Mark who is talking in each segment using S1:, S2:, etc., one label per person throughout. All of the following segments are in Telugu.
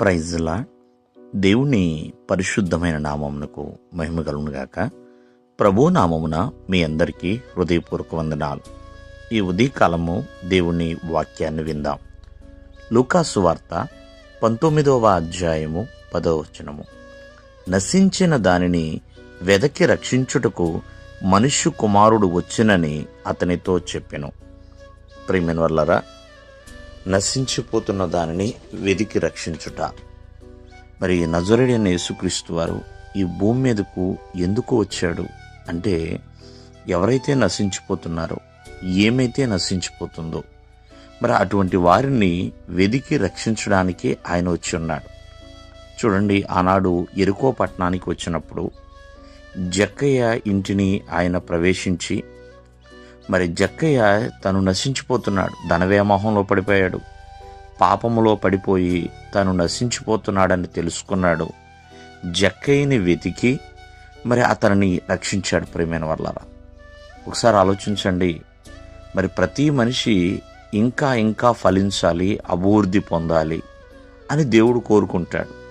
S1: ప్రైజ్లా దేవుని పరిశుద్ధమైన నామమునకు మహిమ కలుగునుగాక ప్రభు నామమున మీ అందరికీ హృదయపూర్వక వందనాలు. ఈ ఉదయకాలము దేవుని వాక్యాన్ని విందాం. లూకాసు వార్త పంతొమ్మిదవ అధ్యాయము పదవచనము నశించిన దానిని వెదకి రక్షించుటకు మనుష్య కుమారుడు వచ్చినని అతనితో చెప్పెను. ప్రేమిన వల్లరా నశించిపోతున్న దానిని వెదికి రక్షించుట. మరి నజరుడైన యేసుక్రీస్తు వారు ఈ భూమి మీదకు ఎందుకు వచ్చాడు? అంటే ఎవరైతే నశించిపోతున్నారో ఏమైతే నశించిపోతుందో మరి అటువంటి వారిని వెదికి రక్షించడానికే ఆయన వచ్చి ఉన్నాడు. చూడండి ఆనాడు ఎరుకో పట్టణానికి వచ్చినప్పుడు జక్కయ్య ఇంటిని ఆయన ప్రవేశించి మరి జక్కయ్య తను నశించిపోతున్నాడు. ధనవ్యామోహంలో పడిపోయాడు. పాపములో పడిపోయి తను నశించిపోతున్నాడని తెలుసుకున్నాడు. జక్కయ్యని వెతికి మరి అతనిని రక్షించాడు ప్రేమైన వల్ల ఒకసారి ఆలోచించండి. మరి ప్రతి మనిషి ఇంకా ఇంకా ఫలించాలి అభివృద్ధి పొందాలి అని దేవుడు కోరుకుంటాడు.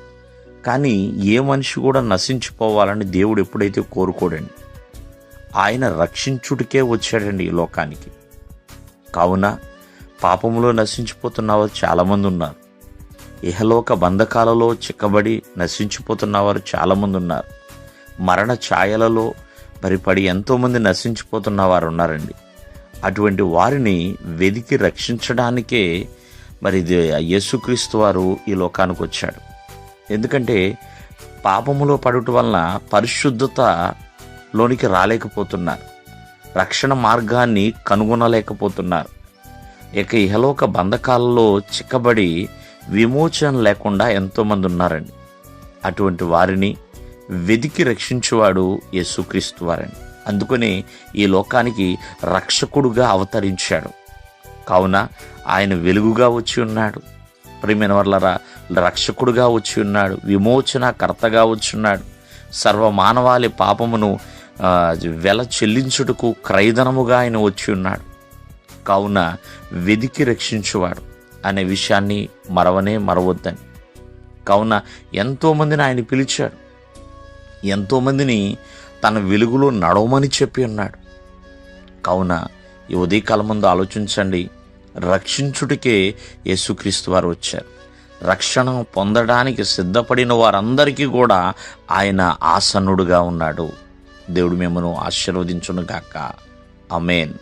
S1: కానీ ఏ మనిషి కూడా నశించిపోవాలని దేవుడు ఎప్పుడైతే కోరుకోడండి. ఆయన రక్షించుడికే వచ్చాడండి ఈ లోకానికి. కావున పాపములో నశించిపోతున్న వారు చాలామంది ఉన్నారు. ఇహలోక బంధకాలలో చిక్కబడి నశించిపోతున్న వారు చాలామంది ఉన్నారు. మరణ ఛాయలలో పరిపడి ఎంతోమంది నశించిపోతున్న వారు ఉన్నారండి. అటువంటి వారిని వెదికి రక్షించడానికే మరి ఇది యేసుక్రీస్తు వారు ఈ లోకానికి వచ్చాడు ఎందుకంటే పాపములో పడుట వలన పరిశుద్ధత లోనికి రాలేకపోతున్నారు. రక్షణ మార్గాన్ని కనుగొనలేకపోతున్నారు. ఇక ఇహలోక బంధకాలలో చిక్కబడి విమోచన లేకుండా ఎంతోమంది ఉన్నారండి. అటువంటి వారిని వెదికి రక్షించేవాడు యేసుక్రీస్తు వారండి. అందుకని ఈ లోకానికి రక్షకుడుగా అవతరించాడు. కావున ఆయన వెలుగుగా వచ్చి ఉన్నాడు. ప్రియమైన వాళ్ళరా రక్షకుడుగా వచ్చి ఉన్నాడు. విమోచన కర్తగా వచ్చి ఉన్నాడు. సర్వమానవాళి పాపమును వెల చెల్లించుటకు క్రైదనముగా ఆయన వచ్చి ఉన్నాడు. కావున వెదికి రక్షించువాడు అనే విషయాన్ని మరవనే మరవద్దని. కావున ఎంతోమందిని ఆయన పిలిచాడు. ఎంతోమందిని తన వెలుగులో నడవమని చెప్పి ఉన్నాడు. కావున ఈ ఉదయకాలం ముందు ఆలోచించండి. రక్షించుటికే యేసుక్రీస్తు వారు వచ్చారు. రక్షణ పొందడానికి సిద్ధపడిన వారందరికీ కూడా ఆయన ఆసన్నుడుగా ఉన్నాడు. దేవుడు మిమ్మను ఆశీర్వదించును గాక అమేన్